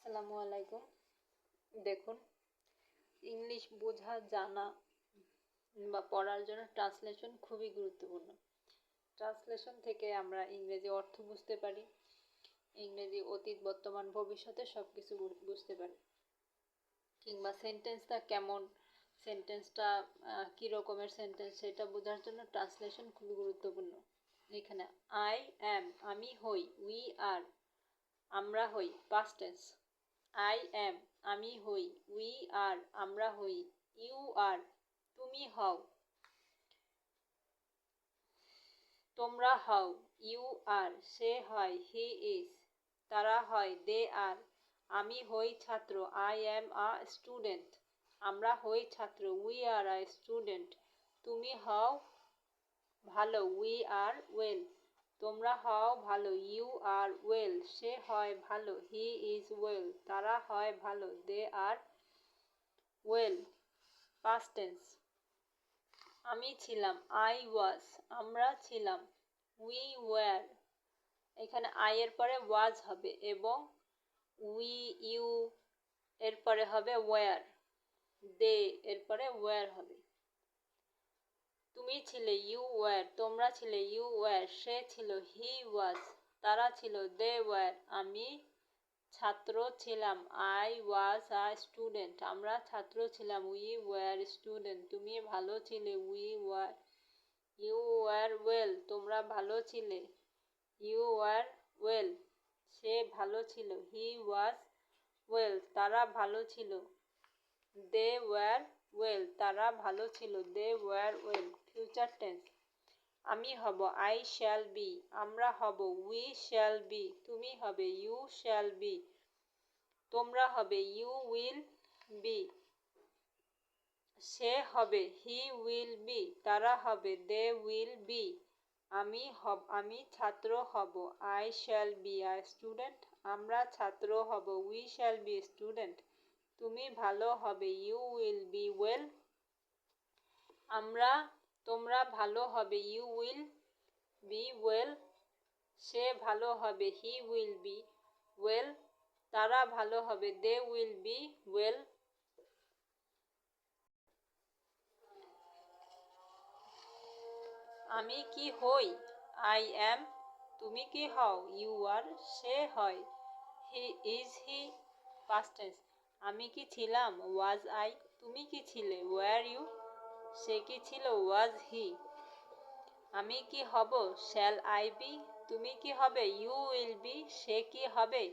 আসসালামু আলাইকুম। দেখুন ইংলিশ বোঝা, জানা বা পড়ার জন্য ট্রান্সলেশন খুবই গুরুত্বপূর্ণ। ট্রান্সলেশন থেকে আমরা ইংরেজি অর্থ বুঝতে পারি, ইংরেজি অতীত, বর্তমান, ভবিষ্যতে সব কিছু বুঝতে পারি। কিংবা সেন্টেন্সটা কেমন সেন্টেন্সটা কী রকমের সেন্টেন্স সেটা বোঝার জন্য ট্রান্সলেশন খুবই গুরুত্বপূর্ণ। এখানে আই অ্যাম আমি হই উই আর আমরা হই পাস্ট টেন্স আই অ্যাম আমি হই। উই আর আমরা হই। ইউ আর তুমি হও। তোমরা হও। ইউ আর সে হয়। হি ইজ তারা হয়। দে আর আমি হই ছাত্র। আই অ্যাম আ স্টুডেন্ট আমরা হই ছাত্র। উই আর আ স্টুডেন্ট তুমি হও। ভালো। উই আর ওয়েল তোমরা হও ভালো, ইউ আর ওয়েল, সে হয় ভালো, হি ইজ ওয়েল, তারা হয় ভালো, they are well. Past tense আমি ছিলাম, আই ওয়াজ, আমরা ছিলাম, উই ওয়ার। এখানে আই এর পরে ওয়াজ হবে এবং উই, ইউ এর পরে হবে ওয়ার, দে এর পরে ওয়ার হবে। তুমি ছিলে ইউ ওয়ার তোমরা ছিলে ইউ ওয়ার সে ছিল, হি ওয়াজ, তারা ছিল, দে ওয়ার। আমি ছাত্র ছিলাম, আই ওয়াজ আ স্টুডেন্ট। আমরা ছাত্র ছিলাম, উই ওয়ার স্টুডেন্ট। তুমি ভালো ছিলে, we were, you were well. তোমরা ভালো ছিলে, ইউ ওয়ার ওয়েল। সে ভালো ছিল, হি ওয়াজ ওয়েল। তারা ভালো ছিল, দে ওয়ার ওয়েল। তারা ভালো ছিল, they were well. Future tense আমি হব আই শ্যাল বি আমরা হব উই শ্যাল বি তুমি হবে ইউ শ্যাল বি তোমরা হবে ইউ উইল বি সে হবে হি উইল বি তারা হবে দে উইল বি আমি হব, আমি ছাত্র হব I shall be a student আমরা ছাত্র হব উই শ্যাল বি স্টুডেন্ট তুমি ভালো হবে ইউ উইল বি ওয়েল আমরা তোমরা ভালো হবে ইউ উইল বি ওয়েল সে ভালো হবে হি উইল বি ওয়েল তারা ভালো হবে দে উইল বি ওয়েল আমি কি হই? আই অ্যাম তুমি কি হও? ইউ আর সে হয়। He is he past tense আমি কি ছিলাম? ওয়াজ আই তুমি কি ছিলে? ওয়ার ইউ সে কি ছিল ওয়াজ হি? আমি কি হব? Shall I be? তুমি কি হবে? You will B? সে কি হবে?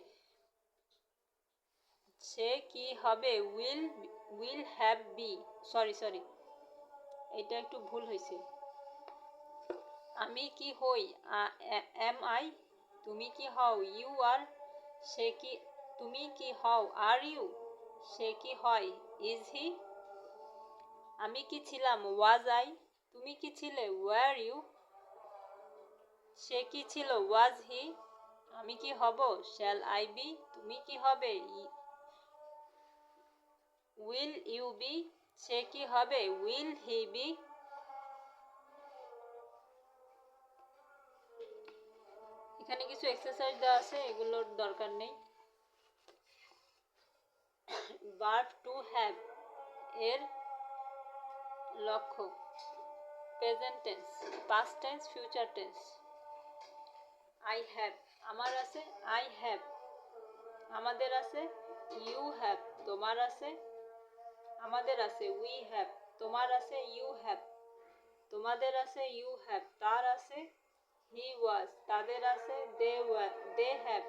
সে কি হবে? Will will have be. Sorry sorry. এটা একটু ভুল হয়েছে। আমি কি হই? Am I? তুমি কি হও? ইউ আর সে কি, তুমি কি হও? Are you? সে কি হয়? Is he? আমি কি ছিলাম ওয়াজ আই তুমি কি ছিলে? ওয়ার ইউ সে কি ছিল? ওয়াজ হি আমি কি হব? শ্যাল আই বি তুমি কি হবে? উইল ইউ বি সে কি হবে? উইল হি বি এখানে কিছু এক্সারসাইজ দেওয়া আছে, এগুলোর দরকার নেই। ভার্ব টু হ্যাভ এর লক্ষ্য present tense past tense future tense I have আমার আছে আই হ্যাভ আমাদের আছে ইউ হ্যাভ তোমার আছে। আমাদের আছে উই হ্যাভ তোমার আছে ইউ হ্যাভ তোমাদের আছে ইউ হ্যাভ তার আছে হি ওয়াজ তাদের আছে দে দে হ্যাভ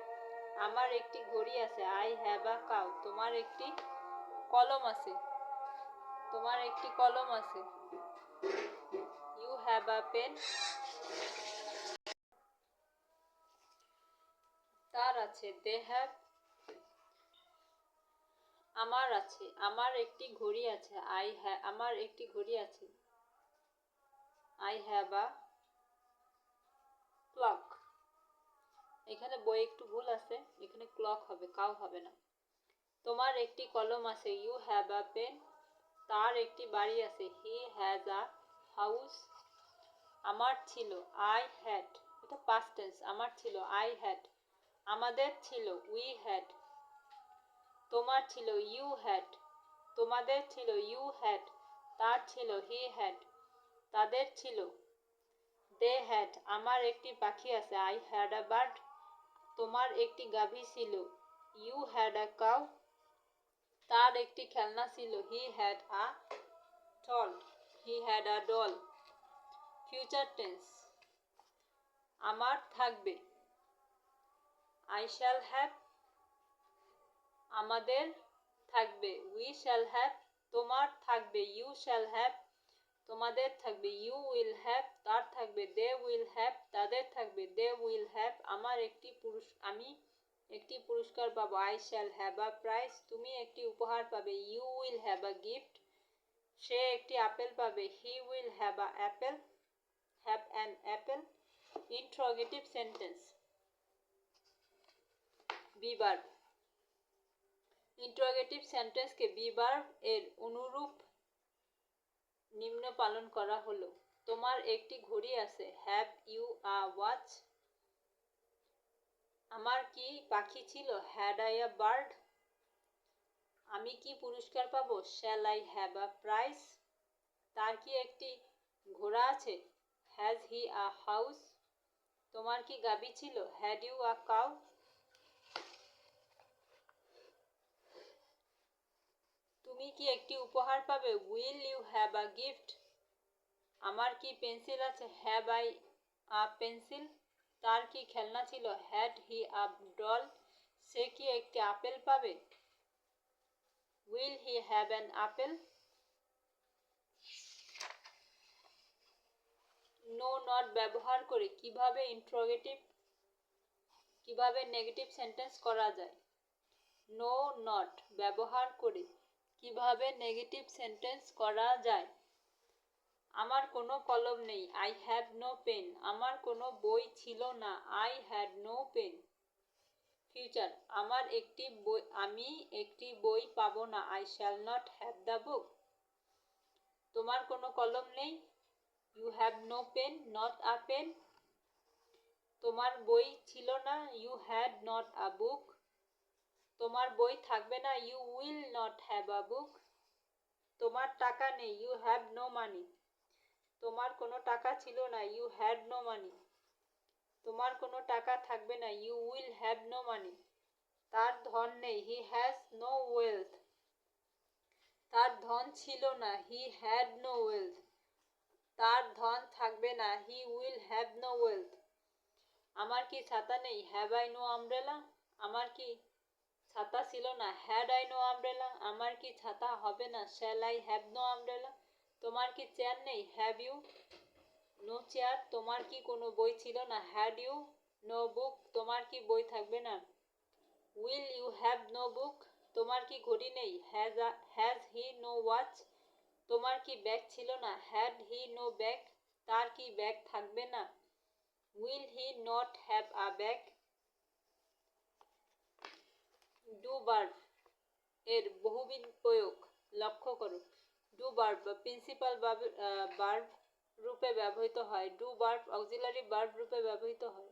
আমার একটি ঘড়ি আছে আই হ্যাভ আ কাউ তোমার একটি কলম আছে। তোমার একটি কলম আছে। ইউ হ্যাভ আ পেন তার আছে দে হ্যাভ আমার আছে, আমার একটি ঘড়ি আছে আই হ্যাভ আমার একটি ঘড়ি আছে। আই হ্যাভ আ ক্লক এখানে বই একটু ভুল আছে, এখানে ক্লক হবে, কাউ হবে না। তোমার একটি কলম আছে ইউ হ্যাভ আ পেন তার একটি বাড়ি আছে। He has a house. আমার ছিল। I had. এটা পাস্ট টেন্স আমার ছিল। I had. আমাদের ছিল। We had. তোমার ছিল। You had. তোমাদের ছিল। You had. তার ছিল। He had. তাদের ছিল। They had. আমার একটি পাখি আছে। I had a bird. তোমার একটি গাভী ছিল। You had a cow. তার একটি খেলনা ছিল he had a tall he had a doll future tense আমার থাকবে। আই শ্যাল হ্যাভ আমাদের থাকবে। উই শ্যাল হ্যাভ তোমার থাকবে। ইউ শ্যাল হ্যাভ তোমাদের থাকবে। ইউ উইল হ্যাভ তার থাকবে। দে উইল হ্যাভ তাদের থাকবে। দে উইল হ্যাভ আমার একটি পুরুষ আমি একটি পুরস্কার পাবো। I shall have a prize তুমি একটি উপহার পাবে। You will have a gift সে একটি আপেল পাবে। He will have a apple have an apple interrogative sentence Bieber interrogative সেন্টেন্সকে বিবার এর অনুরূপ নিম্ন পালন করা হলো। তোমার একটি ঘড়ি আছে। হ্যাভ ইউ আ ওয়াচ আমার কি পাখি ছিল? হ্যাড আই আ বার্ড আমি কি পুরস্কার পাবো? Shall I have a prize তার কি একটি ঘোড়া আছে? হ্যাজ হি আ হাউস তোমার কি গাবি ছিল? হ্যাড ইউ আ কাউ তুমি কি একটি উপহার পাবে? Will you have a gift আমার কি পেন্সিল আছে? হ্যাভ আই আ পেন্সিল তার কি খেলনা ছিল? হ্যাড হি আপ ডল সে কি একটি আপেল পাবে? Will he have an apple no not ব্যবহার করে। কীভাবে ইন্ট্রোগেটিভ কীভাবে নেগেটিভ সেন্টেন্স করা যায়? নো নট ব্যবহার করে। কীভাবে নেগেটিভ সেন্টেন্স করা যায়? আমার কোনো কলম নেই। আই হ্যাভ নো পেন আমার কোনো বই ছিল না। I had no pen future আমার একটি বই আমি একটি বই পাবো না। I shall not have the book তোমার কোনো কলম নেই? You have no pen not a pen তোমার বই ছিল না। You had not a book তোমার বই থাকবে না। You will not have a book তোমার টাকা নেই। ইউ হ্যাভ নো মানি তোমার কোনো টাকা ছিল না ইউ হ্যাড নো মানি তোমার কোনো টাকা থাকবে না you will have no money তার ধন নেই হি হ্যাজ নো ওয়েলথ তার ধন ছিল না হি হ্যাড নো ওয়েলথ তার ধন থাকবে না he will have no wealth আমার কি ছাতা নেই হ্যাভ আই নো আমব্রেলা আমার কি ছাতা ছিল না হ্যাড আই নো আমব্রেলা আমার কি ছাতা হবে না shall I have no umbrella তোমার কি চেয়ার নেই? হ্যাভ ইউ নো চেয়ার তোমার কি কোনো বই ছিল না? হ্যাড ইউ নো বুক তোমার কি বই থাকবে না? Will you have no book তোমার কি ঘড়ি নেই? Has has he no watch তোমার কি ব্যাগ ছিল না? হ্যাড হি নো ব্যাগ তার কি ব্যাগ থাকবে না? Will he not have a bag do verb এর বহুবিধ প্রয়োগ লক্ষ্য করো। ডু বার্ব বা প্রিন্সিপাল বার্ব রূপে ব্যবহৃত হয় ডু বার্ব অক্সিলারি বার্ব রূপে ব্যবহৃত হয়।